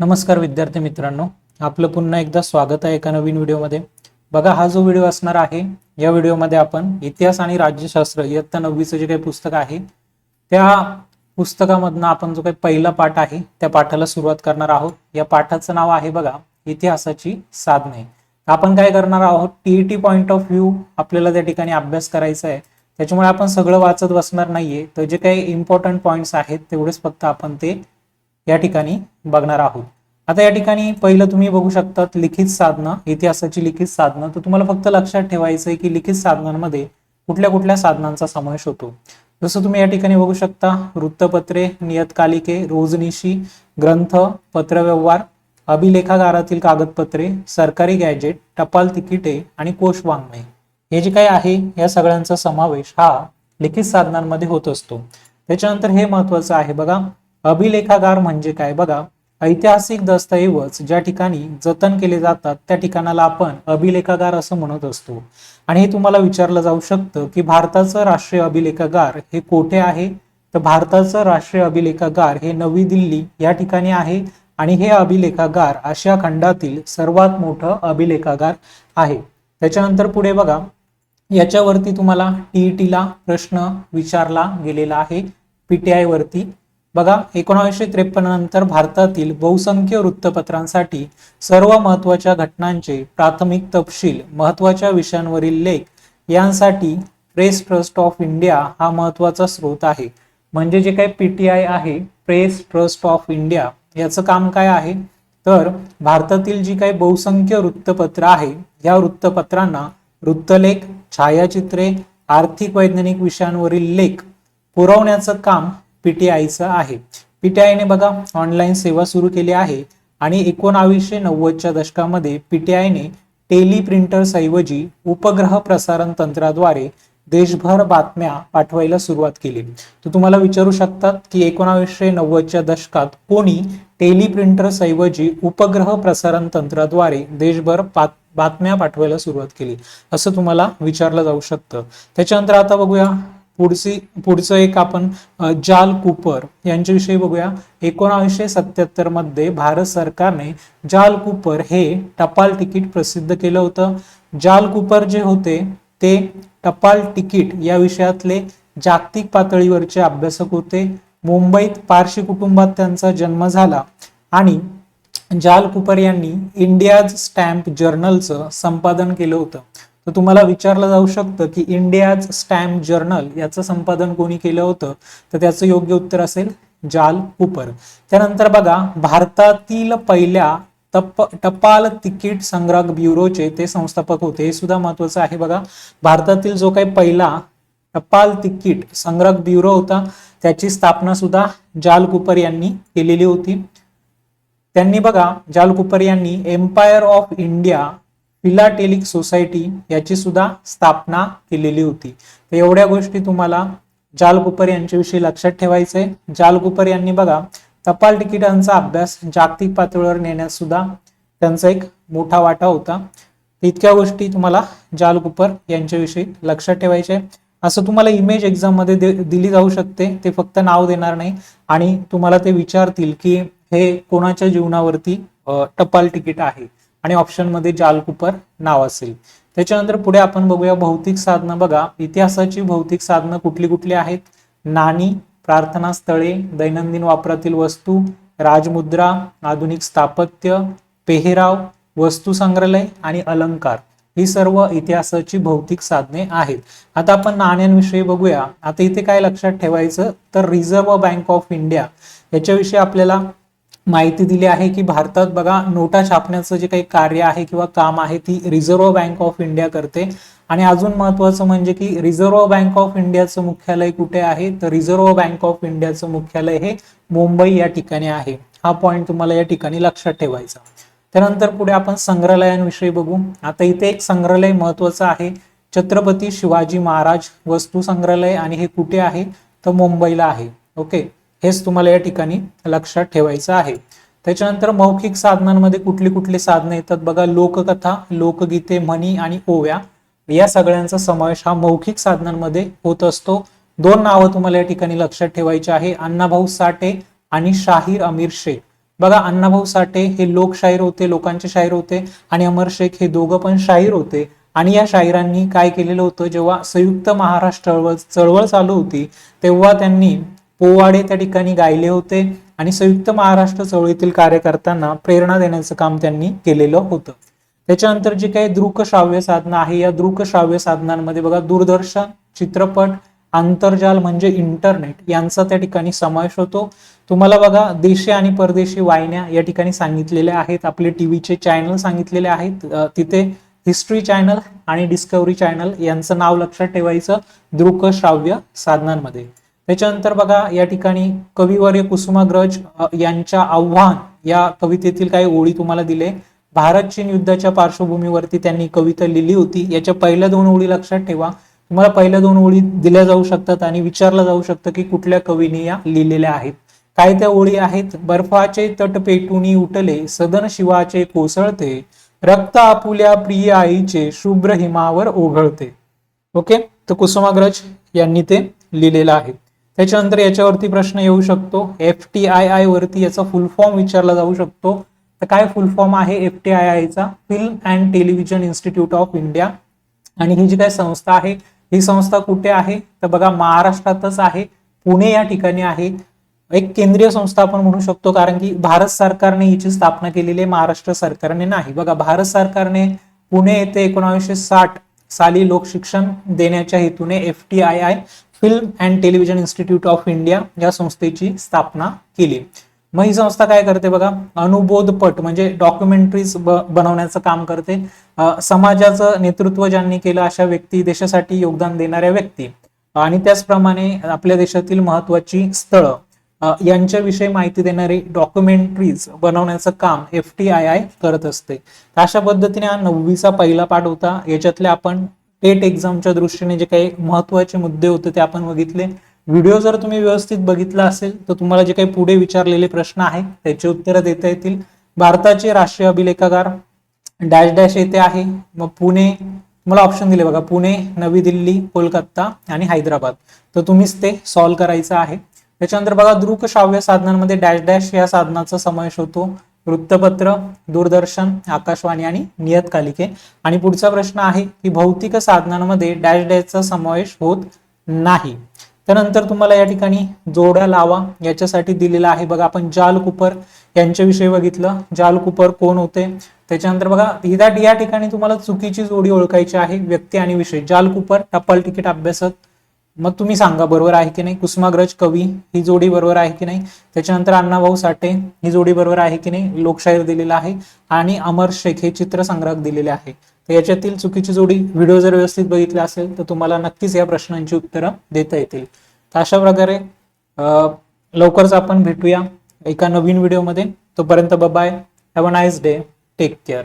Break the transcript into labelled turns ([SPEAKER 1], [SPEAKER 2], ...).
[SPEAKER 1] नमस्कार विद्यार्थी मित्रांनो आपलं पुन्हा एकदा स्वागत आहे एका नवीन व्हिडिओमध्ये. बघा हा जो व्हिडिओ असणार आहे या व्हिडिओमध्ये आपण इतिहास आणि राज्यशास्त्र इयत्ता नववीचं जे काही पुस्तक आहे त्या पुस्तकामधनं आपण जो काही पहिला पाठ आहे त्या पाठाला सुरुवात करणार आहोत. या पाठाचं नाव आहे बघा इतिहासाची साधने. आपण काय करणार आहोत टीईटी पॉइंट ऑफ व्ह्यू आपल्याला त्या ठिकाणी अभ्यास करायचा आहे. त्याच्यामुळे आपण सगळं वाचत बसणार नाहीये. तर जे काही इम्पॉर्टंट पॉईंट्स आहेत तेवढेच फक्त आपण ते या ठिकाणी बघणार आहोत. आता या ठिकाणी पहिलं तुम्ही बघू शकतात लिखित साधनं इतिहासाची लिखित साधनं. तर तुम्हाला फक्त लक्षात ठेवायचं आहे की लिखित साधनांमध्ये कुठल्या कुठल्या साधनांचा समावेश होतो. जसं तुम्ही या ठिकाणी बघू शकता वृत्तपत्रे नियतकालिके रोजनिशी ग्रंथ पत्रव्यवहार अभिलेखागारातील कागदपत्रे सरकारी गॅजेट टपाल तिकिटे आणि कोश वाङ्मय. हे जे काही आहे या सगळ्यांचा समावेश हा लिखित साधनांमध्ये होत असतो. त्याच्यानंतर हे महत्वाचं आहे बघा अभिलेखागार म्हणजे काय? बघा ऐतिहासिक दस्तऐवज ज्या ठिकाणी जतन केले जातात त्या ठिकाणाला आपण अभिलेखागार असं म्हणत असतो. आणि हे तुम्हाला विचारलं जाऊ शकतं की भारताचं राष्ट्रीय अभिलेखागार हे कोठे आहे? तर भारताचं राष्ट्रीय अभिलेखागार हे नवी दिल्ली या ठिकाणी आहे आणि हे अभिलेखागार आशिया खंडातील सर्वात मोठं अभिलेखागार आहे. त्याच्यानंतर पुढे बघा याच्यावरती तुम्हाला टीईटीला प्रश्न विचारला गेलेला आहे पीटीआय वरती. बघा एकोणावीसशे त्रेपन्न नंतर भारतातील बहुसंख्य वृत्तपत्रांसाठी सर्व महत्त्वाच्या घटनांचे प्राथमिक तपशील महत्त्वाच्या विषयांवरील लेख यांसाठी प्रेस ट्रस्ट ऑफ इंडिया हा महत्त्वाचा स्रोत आहे. म्हणजे जे काही पीटीआय आहे प्रेस ट्रस्ट ऑफ इंडिया याचं काम काय आहे? तर भारतातील जी काही बहुसंख्य वृत्तपत्र आहे या वृत्तपत्रांना वृत्तलेख छायाचित्रे आर्थिक वैज्ञानिक विषयांवरील लेख पुरवण्याचं काम पीटीआयचं आहे. पीटीआयने बघा ऑनलाईन सेवा सुरू केली आहे आणि एकोणावीसशे नव्वदच्या दशकामध्ये पीटीआयने टेली ऐवजी उपग्रह प्रसारण तंत्राद्वारे देशभर बातम्या पाठवायला सुरुवात केली. तर तुम्हाला विचारू शकतात की एकोणावीसशे नव्वदच्या दशकात कोणी टेलिप्रिंटर्स ऐवजी उपग्रह प्रसारण तंत्राद्वारे देशभर बातम्या पाठवायला सुरुवात केली? असं तुम्हाला विचारलं जाऊ शकतं. त्याच्यानंतर आता बघूया. पुढची पुढचं एक आपण जाल कुपर यांच्याविषयी बघूया. एकोणावीसशे सत्याहत्तरमध्ये भारत सरकारने जाल कुपर हे टपाल तिकीट प्रसिद्ध केलं होतं. जाल कुपर जे होते ते टपाल तिकीट या विषयातले जागतिक पातळीवरचे अभ्यासक होते. मुंबईत पारशी कुटुंबात त्यांचा जन्म झाला आणि जाल कुपर यांनी इंडियाज स्टॅम्प जर्नलचं संपादन केलं होतं. तर तुम्हाला विचारलं जाऊ शकतं की इंडियाज स्टॅम्प जर्नल याचं संपादन कोणी केलं होतं? तर त्याचं योग्य उत्तर असेल जाल कुपर. त्यानंतर बघा भारतातील पहिल्या टपाल तिकीट संग्राहक ब्युरोचे ते संस्थापक होते. हे सुद्धा महत्वाचं आहे बघा. भारतातील जो काही पहिला टपाल तिकीट संग्राहक ब्युरो होता त्याची स्थापना सुद्धा जाल कुपर यांनी केलेली होती. त्यांनी बघा जाल कुपर यांनी Empire of India Philatelic Society याची सुद्धा स्थापना केलेली होती. तर एवढ्या गोष्टी तुम्हाला जालगुपर यांच्याविषयी लक्षात ठेवायचंय. जालगुपर यांनी बघा टपाल तिकिटांचा अभ्यास जागतिक पातळीवर नेण्यात सुद्धा त्यांचा एक मोठा वाटा होता. इतक्या गोष्टी तुम्हाला जालगुपर यांच्याविषयी लक्षात ठेवायचे असं तुम्हाला इमेज एक्झाममध्ये दिली जाऊ शकते. ते फक्त नाव देणार नाही. आणि तुम्हाला ते विचारतील की हे कोणाच्या जीवनावरती टपाल तिकीट आहे? आणि ऑप्शनमध्ये जाल कुपर नाव असेल. त्याच्यानंतर पुढे आपण बघूया भौतिक साधनं. बघा इतिहासाची भौतिक साधनं कुठली कुठली आहेत? नाणी प्रार्थना स्थळे दैनंदिन वापरातील वस्तू राजमुद्रा आधुनिक स्थापत्य पेहराव वस्तू संग्रहालय आणि अलंकार. ही सर्व इतिहासाची भौतिक साधने आहेत. आता आपण नाण्यांविषयी बघूया. आता इथे काय लक्षात ठेवायचं? तर रिझर्व्ह बँक ऑफ इंडिया याच्याविषयी आपल्याला माहिती दिली आहे की भारतात बघा नोटा छापण्याचं जे काही कार्य आहे किंवा काम आहे ती रिझर्व्ह बँक ऑफ इंडिया करते. आणि अजून महत्वाचं म्हणजे की रिझर्व्ह बँक ऑफ इंडियाचं मुख्यालय कुठे आहे? तर रिझर्व्ह बँक ऑफ इंडियाचं मुख्यालय हे मुंबई या ठिकाणी आहे. हा पॉईंट तुम्हाला या ठिकाणी लक्षात ठेवायचा. त्यानंतर पुढे आपण संग्रहालयांविषयी बघू. आता इथे एक संग्रहालय महत्वाचं आहे. छत्रपती शिवाजी महाराज वस्तू संग्रहालय आणि हे कुठे आहे? तर मुंबईला आहे. ओके? हेच तुम्हाला या ठिकाणी लक्षात ठेवायचं आहे. त्याच्यानंतर मौखिक साधनांमध्ये कुठली कुठली साधनं येतात? बघा लोककथा लोकगीते म्हणी आणि ओव्या. या सगळ्यांचा समावेश हा मौखिक साधनांमध्ये होत असतो. दोन नावं तुम्हाला या ठिकाणी लक्षात ठेवायची आहे. अण्णाभाऊ साठे आणि शाहीर अमीर शेख. बघा अण्णाभाऊ साठे हे लोकशाहीर होते लोकांचे शाहीर होते आणि अमर शेख हे दोघं पण शाहीर होते. आणि या शाहिरांनी काय केलेलं होतं? जेव्हा संयुक्त महाराष्ट्र चळवळ चळवळ चालू होती तेव्हा त्यांनी पोवाडे त्या ठिकाणी गायले होते आणि संयुक्त महाराष्ट्र चळवळीतील कार्यकर्त्यांना प्रेरणा देण्याचं काम त्यांनी केलेलं होतं. त्याच्यानंतर जी काही दृकश्राव्य साधनं आहे या दृकश्राव्य साधनांमध्ये बघा दूरदर्शन चित्रपट आंतरजाल म्हणजे इंटरनेट यांचा त्या ठिकाणी समावेश होतो. तुम्हाला बघा देशी आणि परदेशी वाहिन्या या ठिकाणी सांगितलेल्या आहेत. आपले टीव्हीचे चॅनल सांगितलेले आहेत. तिथे हिस्ट्री चॅनल आणि डिस्कवरी चॅनल यांचं नाव लक्षात ठेवायचं दृकश्राव्य साधनांमध्ये. त्याच्यानंतर बघा या ठिकाणी कविवर्य कुसुमाग्रज यांच्या आव्हान या कवितेतील काही ओळी तुम्हाला दिले. भारत चीन युद्धाच्या पार्श्वभूमीवरती त्यांनी कविता लिहिली होती. याच्या पहिल्या दोन ओळी लक्षात ठेवा. तुम्हाला पहिल्या दोन ओळी दिल्या जाऊ शकतात आणि विचारलं जाऊ शकतं की कुठल्या कवीने या लिहिलेल्या आहेत. काय त्या ओळी आहेत? बर्फाचे तट पेटूनी उठले सदन शिवाचे कोसळते रक्त आपुल्या प्रिय आईचे शुभ्र हिमावर ओघळते. ओके? तर कुसुमाग्रज यांनी ते लिहिलेलं आहे. त्याच्यानंतर याच्यावरती प्रश्न येऊ शकतो. एफ टी आय आय वरती याचा फुल फॉर्म विचारला जाऊ शकतो. तर काय फुल फॉर्म आहे एफ टी आय आयचा Film and Television Institute of India आणि ही जी काय संस्था आहे ही संस्था कुठे आहे? तर बघा महाराष्ट्रातच आहे. पुणे या ठिकाणी आहे. एक केंद्रीय संस्था आपण म्हणू शकतो कारण की भारत सरकारने हिची स्थापना केलेली आहे महाराष्ट्र सरकारने नाही. बघा भारत सरकारने पुणे येथे एकोणावीसशे साठ साली लोकशिक्षण देण्याच्या हेतूने F T I I Film and Television Institute of India या संस्थेची स्थापना केली. मग ही संस्था काय करते बघा? अनुबोधपट म्हणजे डॉक्युमेंटरीज बनवण्याचं काम करते. समाजाचं नेतृत्व ज्यांनी केलं अशा व्यक्ती देशासाठी योगदान देणाऱ्या व्यक्ती. आणि त्याचप्रमाणे आपल्या देशातील महत्वाची स्थळं. यांच्याविषयी माहिती देणारी डॉक्युमेंटरीज बनवण्याचं काम एफ टी आय आय करत असते. तर अशा पद्धतीने हा नववीचा पहिला पाठ होता. याच्यातले आपण टेट एक्झामच्या दृष्टीने जे काही महत्त्वाचे मुद्दे होते ते आपण बघितले. व्हिडिओ जर तुम्ही व्यवस्थित बघितला असेल तर तुम्हाला जे काही पुढे विचारलेले प्रश्न आहेत त्याची उत्तरं देता येतील. भारताचे राष्ट्रीय अभिलेखागार डॅश डॅश येथे आहे. मग पुणे मला ऑप्शन दिले बघा. पुणे नवी दिल्ली कोलकाता आणि हैदराबाद. तर तुम्हीच ते सॉल्व्ह करायचं आहे. त्याच्यानंतर बघा दृकश्राव्य साधनांमध्ये डॅश डॅश या साधनाचा समावेश होतो. वृत्तपत्र दूरदर्शन आकाशवाणी आणि नियतकालिके. आणि पुढचा प्रश्न आहे की भौतिक साधनांमध्ये डॅश डॅशचा समावेश होत नाही. त्यानंतर तुम्हाला या ठिकाणी जोड्या लावा याच्यासाठी दिलेला आहे. बघा आपण जाल कुपर यांच्याविषयी बघितलं. जाल कुपर कोण होते? त्याच्यानंतर बघा हिदाट या ठिकाणी तुम्हाला चुकीची जोडी ओळखायची आहे व्यक्ती आणि विषय. जाल कुपर टपाल तिकीट अभ्यासक मग तुम्ही सांगा बरोबर आहे की नाही? कुसुमाग्रज कवी ही जोडी बरोबर आहे की नाही? त्याच्यानंतर अण्णाभाऊ साठे ही जोडी बरोबर आहे की नाही? लोकशाहीर दिलेला आहे आणि अमर शेख हे चित्रसंग्राहक दिलेले आहे. तर याच्यातील चुकीची जोडी व्हिडिओ जर व्यवस्थित बघितला असेल तर तुम्हाला नक्कीच या प्रश्नांची उत्तरं देता येतील. तर अशा प्रकारे लवकरच आपण भेटूया एका नवीन व्हिडिओमध्ये. तोपर्यंत bye have a nice day take care